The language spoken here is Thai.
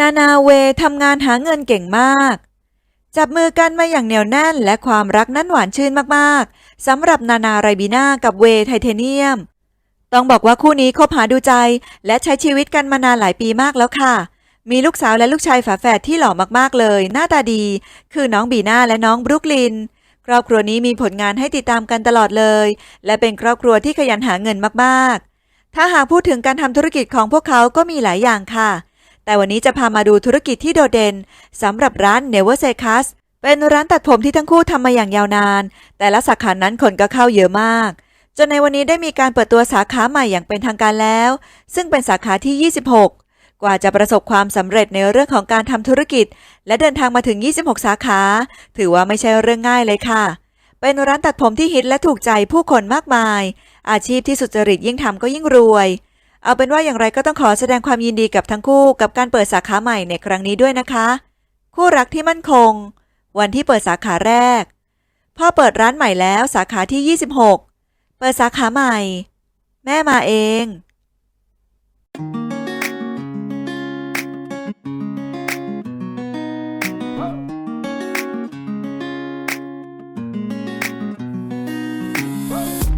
นานาเวทำงานหาเงินเก่งมาก จับมือกันมาอย่างเหนียวแน่นและความรักนั้นหวานชื่นมากๆสำหรับนานาไรบีนากับเวไทเทเนียม ต้องบอกว่าคู่นี้คบหาดูใจ และใช้ชีวิตกันมานานหลายปีมากแล้วค่ะ มีลูกสาวและลูกชายฝาแฝดที่หล่อมากๆเลย หน้าตาดี คือน้องบีนาและน้องบรุกลิน ครอบครัวนี้มีผลงานให้ติดตามกันตลอดเลย และเป็นครอบครัวที่ขยันหาเงินมากๆ ถ้าหากพูดถึงการทำธุรกิจของพวกเขาก็มีหลายอย่างค่ะ แต่วันนี้จะพามาดูธุรกิจที่โดดเด่นสำหรับร้าน Never Say Cuss เป็นร้านตัดผมที่ทั้งคู่ทำมาอย่างยาวนาน แต่ละสาขานั้นคนก็เข้าเยอะมาก จนในวันนี้ได้มีการเปิดตัวสาขาใหม่อย่างเป็นทางการแล้ว ซึ่งเป็นสาขาที่ 26 กว่าจะประสบความสำเร็จในเรื่องของการทำธุรกิจ และเดินทางมาถึง 26 สาขา ถือว่าไม่ใช่เรื่องง่ายเลยค่ะ เป็นร้านตัดผมที่ฮิตและถูกใจผู้คนมากมาย อาชีพที่สุจริตยิ่งทำก็ยิ่งรวย เอาเป็นว่าอย่างไรก็ต้องขอแสดงความยินดีกับทั้งคู่กับการเปิดสาขาใหม่ในครั้งนี้ด้วยนะคะ คู่รักที่มั่นคง วันที่เปิดสาขาแรก พ่อเปิดร้านใหม่แล้วสาขาที่ 26 เปิดสาขาใหม่ แม่มาเอง